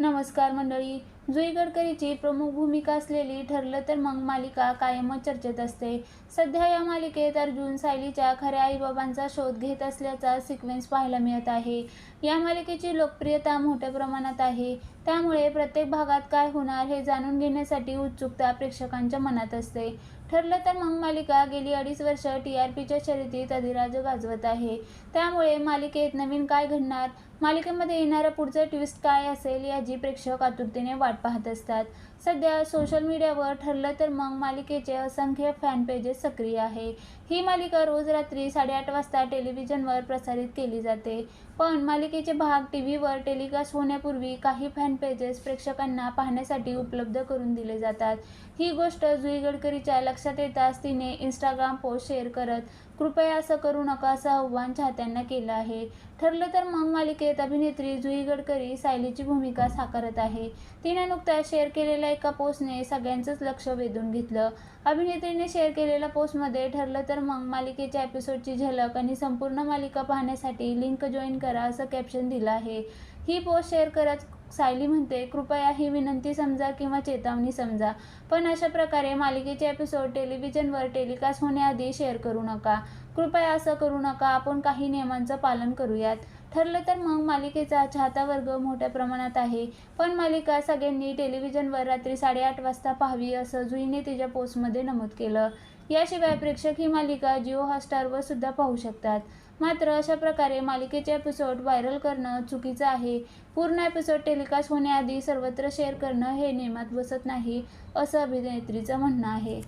नमस्कार मंडळी. जुई गडकरीची प्रमुख भूमिका असलेली ठरलं तर मग मालिका कायमच चर्चेत असते. सध्या या मालिकेत अर्जुन सायलीच्या खऱ्या आईबाबांचा शोध घेत असल्याचा सिक्वेन्स पाहायला मिळत आहे. या मालिकेची लोकप्रियता मोठ्या प्रमाणात आहे. त्यामुळे प्रत्येक भागात काय होणार हे जाणून घेण्यासाठी उत्सुकता प्रेक्षकांच्या मनात असते. ठरलं तर मग मालिका गेली अडीच वर्ष टी आर पीच्या शर्यतीत अधिराज गाजवत आहे. त्यामुळे मालिकेत नवीन काय घडणार? मालिकेमध्ये येणारं पुढचं ट्विस्ट काय असेल याची प्रेक्षक आतुरतेने वाट पाहत असतात. सध्या सोशल मीडियावर ठरलं तर मग मालिकेचे असंख्य फॅन पेजेस सक्रिय आहे. ही मालिका रोज रात्री साडेआठ वाजता टेलिव्हिजनवर प्रसारित केली जाते. पण मालिकेचे भाग टी व्हीवर टेलिकास्ट होण्यापूर्वी काही फॅन पेजेस प्रेक्षकांना पाहण्यासाठी उपलब्ध करून दिले जातात. ही गोष्ट जुई गडकरीच्या लक्षात येताच तिने इंस्टाग्राम पोस्ट शेअर करत कृपया असं करू नका असं आव्हान चाहत्यांना केलं आहे. ठरलं तर मग मालिकेत अभिनेत्री जुई गडकरी सायलीची भूमिका साकारत आहे. तिने नुकत्याच शेअर केलेल्या एका पोस्टने सगळ्यांचंच लक्ष वेधून घेतलं. अभिनेत्रीने शेअर केलेल्या पोस्टमध्ये ठरलं तर मग मालिकेच्या एपिसोडची झलक आणि संपूर्ण मालिका पाहण्यासाठी लिंक जॉईन करा असं कॅप्शन दिलं आहे. ही पोस्ट शेअर करत सायली म्हणते कृपया ही विनंती समजा किंवा चेतावणी समजा. पण अशा प्रकारे मालिकेचे एपिसोड टेलिव्हिजनवर टेलिकास्ट होण्याआधी शेअर करू नका. कृपया असं करू नका. आपण काही नियमांचं पालन करूयात. ठरलं तर मग मालिकेचा चाहता वर्ग मोठ्या प्रमाणात आहे. पण मालिका सगळ्यांनी टेलिव्हिजनवर रात्री साडेआठ वाजता पाहावी असं जुईने तिच्या पोस्टमध्ये नमूद केलं. याशिवाय प्रेक्षक ही मालिका जिओ हॉटस्टारवर सुद्धा पाहू शकतात. मात्र अशा प्रकारे मालिकेचे एपिसोड व्हायरल करणं चुकीचं आहे. पूर्ण एपिसोड टेलिकास्ट होण्याआधी सर्वत्र शेअर करणं हे नियमात बसत नाही असं अभिनेत्रीचं म्हणणं आहे.